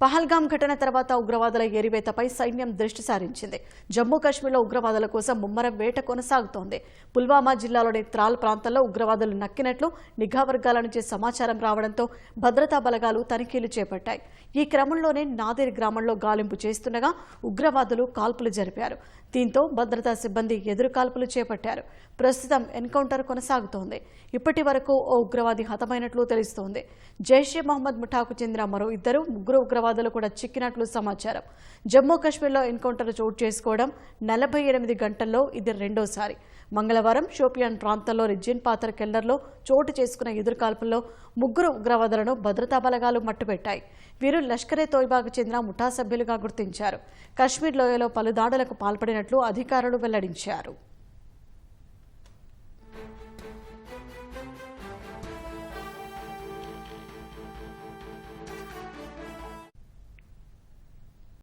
పహల్గాం ఘటన తర్వాత ఉగ్రవాదుల ఎరివేతపై సైన్యం దృష్టి సారించింది. జమ్మూ కాశ్మీర్లో ఉగ్రవాదుల కోసం ముమ్మరం వేట కొనసాగుతోంది. పుల్వామా జిల్లాలోని త్రాల్ ప్రాంతంలో ఉగ్రవాదులు నక్కినట్లు నిఘా వర్గాల నుంచి సమాచారం రావడంతో భద్రతా బలగాలు తనిఖీలు చేపట్టాయి. ఈ క్రమంలోనే నాదేర్ గ్రామంలో గాలింపు చేస్తుండగా ఉగ్రవాదులు కాల్పులు జరిపారు. దీంతో భద్రతా సిబ్బంది ఎదురుకాల్పులు చేపట్టారు. ప్రస్తుతం ఎన్కౌంటర్ కొనసాగుతోంది. ఇప్పటి వరకు ఓ ఉగ్రవాది హతమైనట్లు తెలుస్తోంది. జైషే మహమ్మద్ ముఠాకు చెందిన మరో ఇద్దరు ముగ్గురు ఉగ్రవాదులు కూడా చిక్కినట్లు సమాచారం. జమ్మూ కాశ్మీర్లో ఎన్కౌంటర్ చోటు చేసుకోవడం నలభై ఎనిమిది గంటల్లో ఇది రెండోసారి. మంగళవారం షోపియాన్ ప్రాంతంలోని జిన్ పాతర్ కెల్లర్లో చోటు చేసుకున్న ఎదురుకాల్పుల్లో ముగ్గురు ఉగ్రవాదులను భద్రతా బలగాలు మట్టుపెట్టాయి వీరు లష్కరే తోయిబాకు చెందిన ముఠా సభ్యులుగా గుర్తించారు. కశ్మీర్ లోయలో పలు దాడులకు చేస్తున్నట్లు అధికారులు వెల్లడించారు.